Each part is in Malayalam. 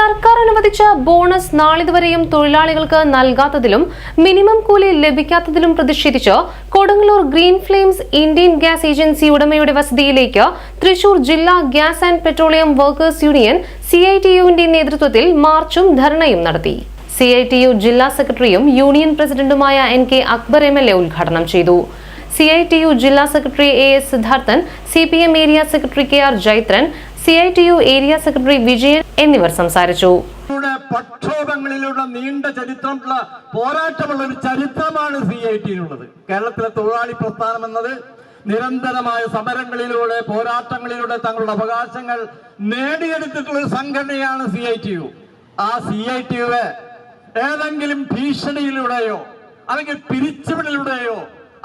സർക്കാർ അനുവദിച്ച ബോണസ് നാളിതുവരെയും തൊഴിലാളികൾക്ക് നൽകാത്തതിലും മിനിമം കൂലി ലഭിക്കാത്തതിലും പ്രതിഷേധിച്ച് Kodungallur green flames Indian gas agency ഉടമയുടെ വസതിയിലേക്ക് തൃശൂർ ജില്ലാ gas and petroleum workers union C I T യുവിന്റെ നേതൃത്വത്തിൽ മാർച്ചും ധർണയും നടത്തി. സി ഐ ടി യു ജില്ലാ സെക്രട്ടറിയും യൂണിയൻ പ്രസിഡന്റുമായ N K Akbar M L A ഉദ്ഘാടനം ചെയ്തു. സി ഐ ടി യു ജില്ലാ secretary A S Siddharthan C P M area secretary K R Jaithran C I T U area secretary Vijayan എന്നിവർ സംസാരിച്ചു. പ്രക്ഷോഭങ്ങളിലൂടെ നീണ്ട ചരിത്രമുള്ള പോരാട്ടമുള്ള ഒരു ചരിത്രമാണ് സി ഐ ടിയിലുള്ളത് കേരളത്തിലെ തൊഴിലാളി പ്രസ്ഥാനം എന്നത് നിരന്തരമായ സമരങ്ങളിലൂടെ പോരാട്ടങ്ങളിലൂടെ തങ്ങളുടെ അവകാശങ്ങൾ നേടിയെടുത്തിട്ടുള്ള ഒരു സംഘടനയാണ് സി ഐ ടി യു ആ സി ഐ ടി യുവെ ഏതെങ്കിലും ഭീഷണിയിലൂടെയോ അല്ലെങ്കിൽ പിരിച്ചുവിടലിലൂടെയോ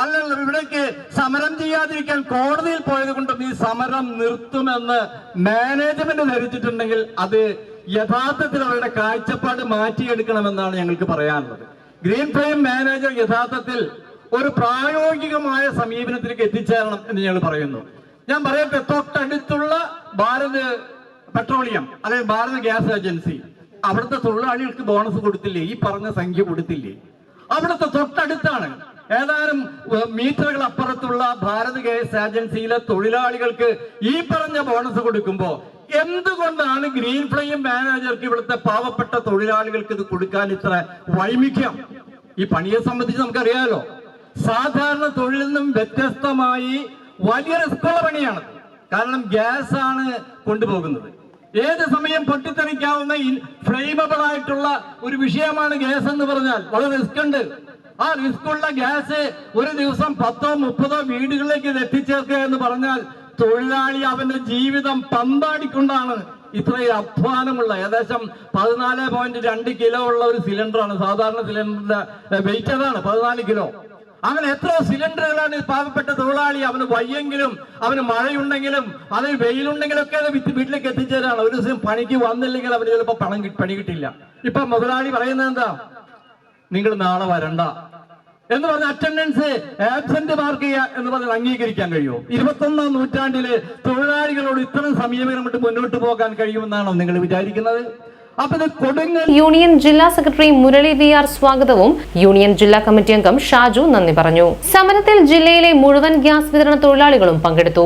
അല്ലെങ്കിൽ ഇവിടേക്ക് സമരം ചെയ്യാതിരിക്കാൻ കോടതിയിൽ പോയത് കൊണ്ടും ഈ സമരം നിർത്തുമെന്ന് മാനേജ്മെന്റ് ധരിച്ചിട്ടുണ്ടെങ്കിൽ അത് യഥാർത്ഥത്തിൽ അവരുടെ കാഴ്ചപ്പാട് മാറ്റിയെടുക്കണമെന്നാണ് ഞങ്ങൾക്ക് പറയാനുള്ളത്. ഗ്രീൻ ഫ്ലെയിം മാനേജർ യഥാർത്ഥത്തിൽ ഒരു പ്രായോഗികമായ സമീപനത്തിലേക്ക് എത്തിച്ചേരണം എന്ന് ഞങ്ങൾ പറയുന്നു. ഞാൻ പറയട്ടെ തൊട്ടടുത്തുള്ള ഭാരത് പെട്രോളിയം അല്ലെങ്കിൽ ഭാരത് ഗ്യാസ് ഏജൻസി അവിടുത്തെ തൊഴിലാളികൾക്ക് ബോണസ് കൊടുത്തില്ലേ? ഈ പറഞ്ഞ സംഖ്യ കൊടുത്തില്ലേ? അവിടുത്തെ തൊട്ടടുത്താണ് ഏതാനും മീറ്ററുകൾ അപ്പുറത്തുള്ള ഭാരത് ഗ്യാസ് ഏജൻസിയിലെ തൊഴിലാളികൾക്ക് ഈ പറഞ്ഞ ബോണസ് കൊടുക്കുമ്പോ എന്തുകൊണ്ടാണ് ഗ്രീൻ ഫ്ലെയിം മാനേജർക്ക് ഇവിടുത്തെ പാവപ്പെട്ട തൊഴിലാളികൾക്ക് ഇത് കൊടുക്കാൻ ഇത്ര വൈമിക്യം ഈ പണിയെ സംബന്ധിച്ച് നമുക്കറിയാലോ. സാധാരണ തൊഴിലിൽ നിന്നും വ്യത്യസ്തമായി വലിയ റിസ്ക്കുള്ള പണിയാണ് കാരണം ഗ്യാസ് ആണ് കൊണ്ടുപോകുന്നത്. ഏത് സമയം പൊട്ടിത്തെറിക്കാവുന്ന ഫ്ലെയിമബിൾ ആയിട്ടുള്ള ഒരു വിഷയമാണ് ഗ്യാസ് എന്ന് പറഞ്ഞാൽ. വളരെ റിസ്ക് ഉണ്ട്. ആ റിസ്ക്കുള്ള ഗ്യാസ് ഒരു ദിവസം പത്തോ മുപ്പതോ വീടുകളിലേക്ക് ഇത് എത്തിച്ചേർക്കുക എന്ന് പറഞ്ഞാൽ തൊഴിലാളി അവന്റെ ജീവിതം പന്താടിക്കൊണ്ടാണ് ഇത്രയും അധ്വാനമുള്ള ഏകദേശം പതിനാല് പോയിന്റ് രണ്ട് കിലോ ഉള്ള ഒരു സിലിണ്ടറാണ് സാധാരണ സിലിണ്ടറിന്റെ വെയിറ്റ് അതാണ് പതിനാല് കിലോ അങ്ങനെ എത്ര സിലിണ്ടറുകളാണ് പാവപ്പെട്ട തൊഴിലാളി അവന് വയ്യെങ്കിലും അവന് മഴയുണ്ടെങ്കിലും അതിന് വെയിലുണ്ടെങ്കിലും ഒക്കെ അത് വിത്ത് വീട്ടിലേക്ക് എത്തിച്ചേരാണ്. ഒരു ദിവസം പണിക്ക് വന്നില്ലെങ്കിൽ അവന് ചിലപ്പോൾ പണം പണി കിട്ടില്ല. ഇപ്പൊ മുതലാളി പറയുന്നത് എന്താ? നിങ്ങൾ നാളെ വരണ്ട എന്ന് പറഞ്ഞ അറ്റൻഡൻസ് ആബ്സെന്റ് മാർക്ക് ചെയ്യുക എന്ന് പറഞ്ഞാൽ അംഗീകരിക്കാൻ കഴിയുമോ? ഇരുപത്തൊന്നാം നൂറ്റാണ്ടിൽ തൊഴിലാളികളോട് ഇത്തരം സമീപനം കൊണ്ട് മുന്നോട്ട് പോകാൻ കഴിയുമെന്നാണോ നിങ്ങൾ വിചാരിക്കുന്നത്? യൂണിയൻ ജില്ലാ സെക്രട്ടറി മുരളി വി ആർ സ്വാഗതവും യൂണിയൻ ജില്ലാ കമ്മിറ്റി അംഗം ഷാജു നന്ദി പറഞ്ഞു. സമരത്തിൽ ജില്ലയിലെ മുഴുവൻ ഗ്യാസ് വിതരണ തൊഴിലാളികളും പങ്കെടുത്തു.